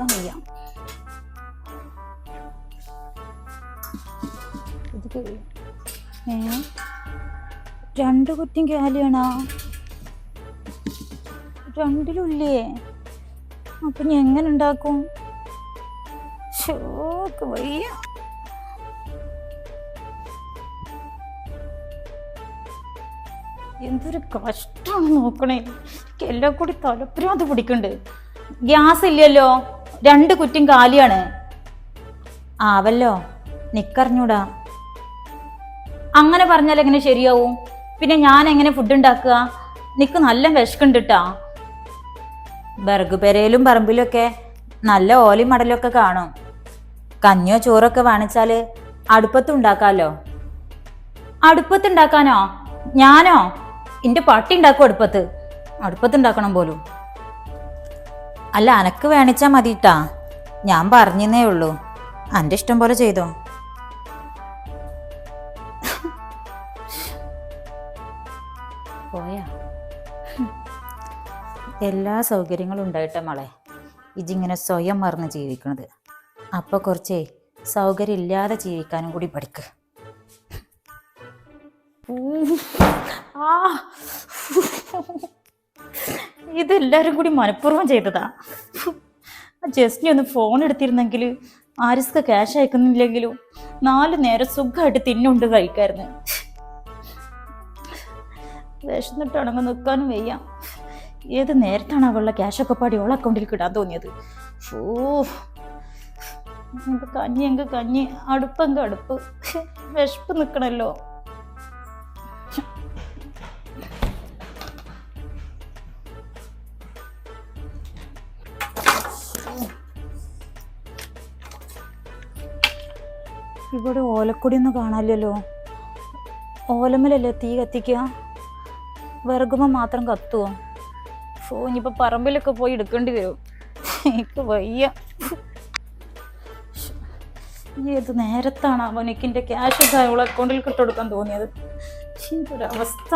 നിൽക്കാൻ വയ്യ ഇത് കഴിയും ഏ? രണ്ട് കുറ്റിയും കാലിയാണോ രണ്ടിലുമില്ലേ അപ്പൊ ഞാൻ എങ്ങനെ ഉണ്ടാക്കും? ഷോക്ക് വയ്യ. എന്തൊരു കഷ്ടമാണ് നോക്കണേ. എല്ലാം കൂടി തലപ്പുരാത് പിടിക്കണ്ട്. ഗ്യാസ് ഇല്ലല്ലോ? രണ്ട് കുറ്റും കാലിയാണ്. ആവല്ലോ നിക്കറിഞ്ഞൂടാ. അങ്ങനെ പറഞ്ഞാൽ എങ്ങനെ ശരിയാവും? പിന്നെ ഞാൻ എങ്ങനെ ഫുഡ് ഉണ്ടാക്കുക? നിക്ക് നല്ല വിശക്കുണ്ടിട്ടാ. ബർഗ് പെരയിലും പറമ്പിലും ഒക്കെ നല്ല ഓലി മടലൊക്കെ കാണും. കഞ്ഞോ ചോറൊക്കെ വാണിച്ചാൽ അടുപ്പത്തുണ്ടാക്കാലോ അടുപ്പത്തുണ്ടാക്കാനോ ഞാനോ? എന്റെ പട്ടി ഉണ്ടാക്കും അടുപ്പത്ത്. അടുപ്പത്തുണ്ടാക്കണം പോലും. അല്ല അനക്ക് വേണിച്ചാ മതിട്ടാ. ഞാൻ പറഞ്ഞേ ഉള്ളൂ. അന്റെ ഇഷ്ടം പോലെ ചെയ്തോ. പോയാ. എല്ലാ സൗകര്യങ്ങളും ഉണ്ടായിട്ട മോളെ. ഇജിങ്ങനെ സ്വയം മറന്ന് ജീവിക്കണത്. അപ്പൊ കുറച്ചേ സൗകര്യം ഇല്ലാതെ ജീവിക്കാനും കൂടി പഠിക്ക്. ആ. ഇതെല്ലാരും കൂടി മനഃപൂർവം ചെയ്തതാ. ജസ്റ്റിനി ഒന്ന് ഫോൺ എടുത്തിരുന്നെങ്കിൽ ആരിസ്ക ക്യാഷ് അയക്കുന്നില്ലെങ്കിലും നാല് നേരം സുഖമായിട്ട് തിന്നുണ്ട് കഴിക്കായിരുന്നു. വിശന്നിട്ടാണെങ്കിൽ നിൽക്കാനും വയ്യ. ഏത് നേരത്താണ് അവളുടെ ക്യാഷൊക്കെ പാടി ഓളെ അക്കൗണ്ടിൽ ഇടാൻ തോന്നിയത്? ഓ കഞ്ഞി എങ്ക കഞ്ഞി അടുപ്പെങ്ക അടുപ്പ്. വിശപ്പ് നിൽക്കണല്ലോ ഇവിടെ ഓലക്കൊടിയൊന്നും കാണാനില്ലല്ലോ. ഓലമ്മലല്ലേ തീ കത്തിക്കുക? വിറകുമ്പോൾ മാത്രം കത്തുവോ? ഓ ഇനിയിപ്പോൾ പറമ്പിലൊക്കെ പോയി എടുക്കേണ്ടി വരും. എനിക്ക് വയ്യ. ഏത് നേരത്താണ് അവനിക്കിന്റെ ക്യാഷ് ഇതായ അക്കൗണ്ടിൽ കിട്ടുകൊടുക്കാൻ തോന്നിയത്? എന്തൊരവസ്ഥ